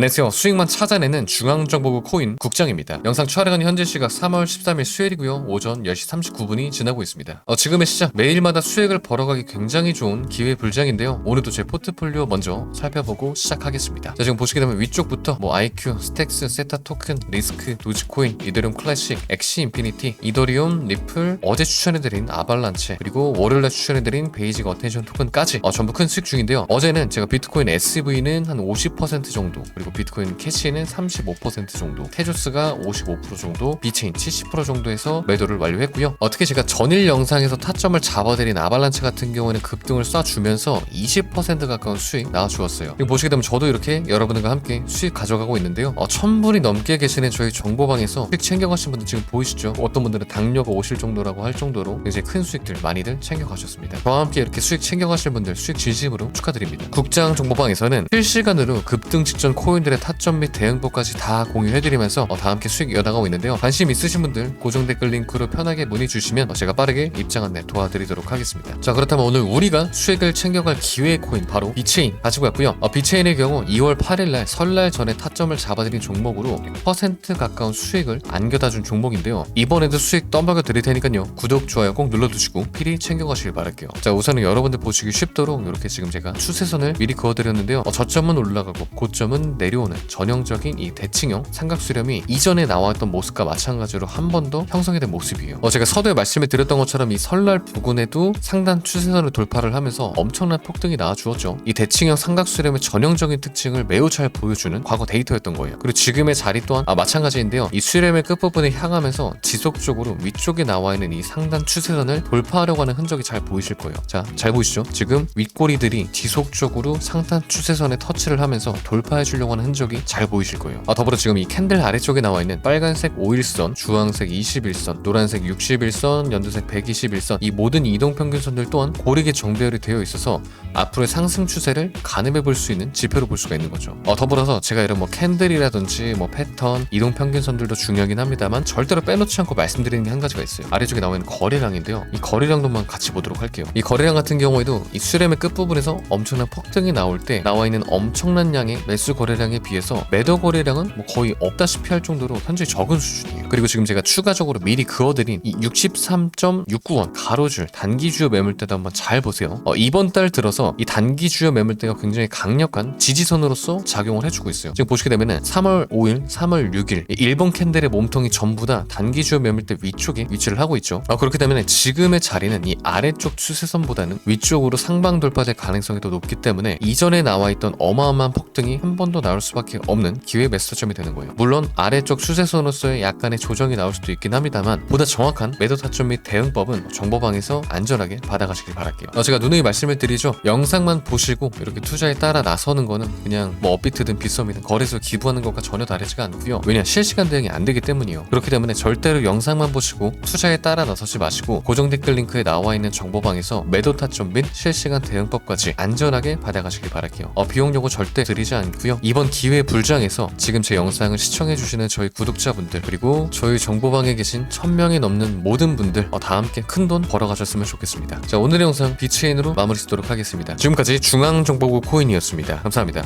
안녕하세요. 수익만 찾아내는 중앙정보국 코인 국장입니다. 영상 촬영은 현재 시각 3월 13일 수요일이고요. 오전 10시 39분이 지나고 있습니다. 어, 지금의 시작 매일마다 수익을 벌어가기 굉장히 좋은 기회 불장인데요. 오늘도 제 포트폴리오 먼저 살펴보고 시작하겠습니다. 자, 지금 보시게 되면 위쪽부터 뭐 IQ, 스택스, 세타 토큰, 리스크, 도지코인, 이더리움 클래식, 엑시 인피니티, 이더리움, 리플, 어제 추천해드린 아발란체, 그리고 월요일날 추천해드린 베이직 어텐션 토큰까지 어, 전부 큰 수익 중인데요. 어제는 제가 비트코인 SV는 한 50% 정도, 그리고 비트코인 캐시는 35% 정도, 테조스가 55% 정도, 비체인 70% 정도에서 매도를 완료했고요. 어떻게 제가 전일 영상에서 타점을 잡아드린 아발란체 같은 경우에는 급등을 쏴주면서 20% 가까운 수익 나와주었어요. 보시게 되면 저도 이렇게 여러분들과 함께 수익 가져가고 있는데요. 어, 1000분이 넘게 계시는 저희 정보방에서 수익 챙겨가신 분들 지금 보이시죠? 어떤 분들은 당뇨가 오실 정도라고 할 정도로 굉장히 큰 수익들 많이들 챙겨가셨습니다. 저와 함께 이렇게 수익 챙겨가실 분들 수익 진심으로 축하드립니다. 국장 정보방에서는 실시간으로 급등 직전 코인 들의 타점 및 대응법까지 다 공유해드리면서 어, 다 함께 수익 이어나가고 있는데요. 관심 있으신 분들 고정 댓글 링크로 편하게 문의 주시면 어, 제가 빠르게 입장 안내 도와드리도록 하겠습니다. 자 그렇다면 오늘 우리가 수익을 챙겨갈 기회의 코인 바로 비체인 가지고 왔고요. 어, 비체인의 경우 2월 8일날 설날 전에 타점을 잡아드린 종목으로 퍼센트 가까운 수익을 안겨다준 종목인데요. 이번에도 수익 떠먹여 드릴 테니까요. 구독 좋아요 꼭 눌러두시고 필히 챙겨가시길 바랄게요. 자 우선은 여러분들 보시기 쉽도록 이렇게 지금 제가 추세선을 미리 그어드렸는데요. 어, 저점은 올라가고 고점은 내 려오는 전형적인 이 대칭형 삼각수렴이 이전에 나왔던 모습과 마찬가지로 한 번 더 형성이 된 모습이에요. 어, 제가 서두에 말씀을 드렸던 것처럼 이 설날 부근에도 상단 추세선을 돌파를 하면서 엄청난 폭등이 나와주었죠. 이 대칭형 삼각수렴의 전형적인 특징을 매우 잘 보여주는 과거 데이터였던 거예요. 그리고 지금의 자리 또한 아, 마찬가지인데요. 이 수렴의 끝부분에 향하면서 지속적으로 위쪽에 나와 있는 이 상단 추세선을 돌파하려고 하는 흔적이 잘 보이실 거예요. 자, 잘 보이시죠? 지금 윗꼬리들이 지속적으로 상단 추세선에 터치를 하면서 돌파해 주려고 하는 흔적이 잘 보이실 거예요. 아, 더불어 지금 이 캔들 아래쪽에 나와 있는 빨간색 5일선, 주황색 21선, 노란색 61선, 연두색 121선 이 모든 이동 평균선들 또한 고르게 정배열이 되어 있어서 앞으로의 상승 추세를 가늠해 볼 수 있는 지표로 볼 수가 있는 거죠. 어, 더불어서 제가 이런 뭐 캔들이라든지 뭐 패턴, 이동 평균선들도 중요하긴 합니다만 절대로 빼놓지 않고 말씀드리는 게 한 가지가 있어요. 아래쪽에 나와 있는 거래량인데요. 이 거래량도만 같이 보도록 할게요. 이 거래량 같은 경우에도 이 수렴의 끝부분에서 엄청난 폭등이 나올 때 나와 있는 엄청난 양의 매수 거래량 에 비해서 매도 거래량은 뭐 거의 없다시피 할 정도로 현재 적은 수준이에요. 그리고 지금 제가 추가적으로 미리 그어드린 이 63.69원 가로줄 단기 주요 매물대도 한번 잘 보세요. 어, 이번 달 들어서 이 단기 주요 매물대가 굉장히 강력한 지지선으로서 작용을 해주고 있어요. 지금 보시게 되면은 3월 5일, 3월 6일 이 일본 캔들의 몸통이 전부 다 단기 주요 매물대 위쪽에 위치를 하고 있죠. 어, 그렇게 되면 지금의 자리는 이 아래쪽 추세선보다는 위쪽으로 상방 돌파될 가능성이 더 높기 때문에 이전에 나와 있던 어마어마한 폭등이 한 번 더 나올 수밖에 없는 기회 매수점이 되는 거예요. 물론 아래쪽 추세선으로서의 약간의 조정이 나올 수도 있긴 합니다만 보다 정확한 매도 타점 및 대응법은 정보방에서 안전하게 받아가시길 바랄게요. 어, 제가 누누이 말씀을 드리죠. 영상만 보시고 이렇게 투자에 따라 나서는 거는 그냥 뭐 업비트든 빗썸이든 거래소 기부하는 것과 전혀 다르지가 않고요. 왜냐 실시간 대응이 안 되기 때문이요. 그렇기 때문에 절대로 영상만 보시고 투자에 따라 나서지 마시고 고정 댓글 링크에 나와 있는 정보방에서 매도 타점 및 실시간 대응법까지 안전하게 받아가시길 바랄게요. 어, 비용 요구 절대 드리지 않고요. 이번 기회 불장에서 지금 제 영상을 시청해주시는 저희 구독자분들 그리고 저희 정보방에 계신 1000명이 넘는 모든 분들 어, 다 함께 큰 돈 벌어가셨으면 좋겠습니다. 자 오늘의 영상 비체인으로 마무리 짓도록 하겠습니다. 지금까지 중앙정보국 코인이었습니다. 감사합니다.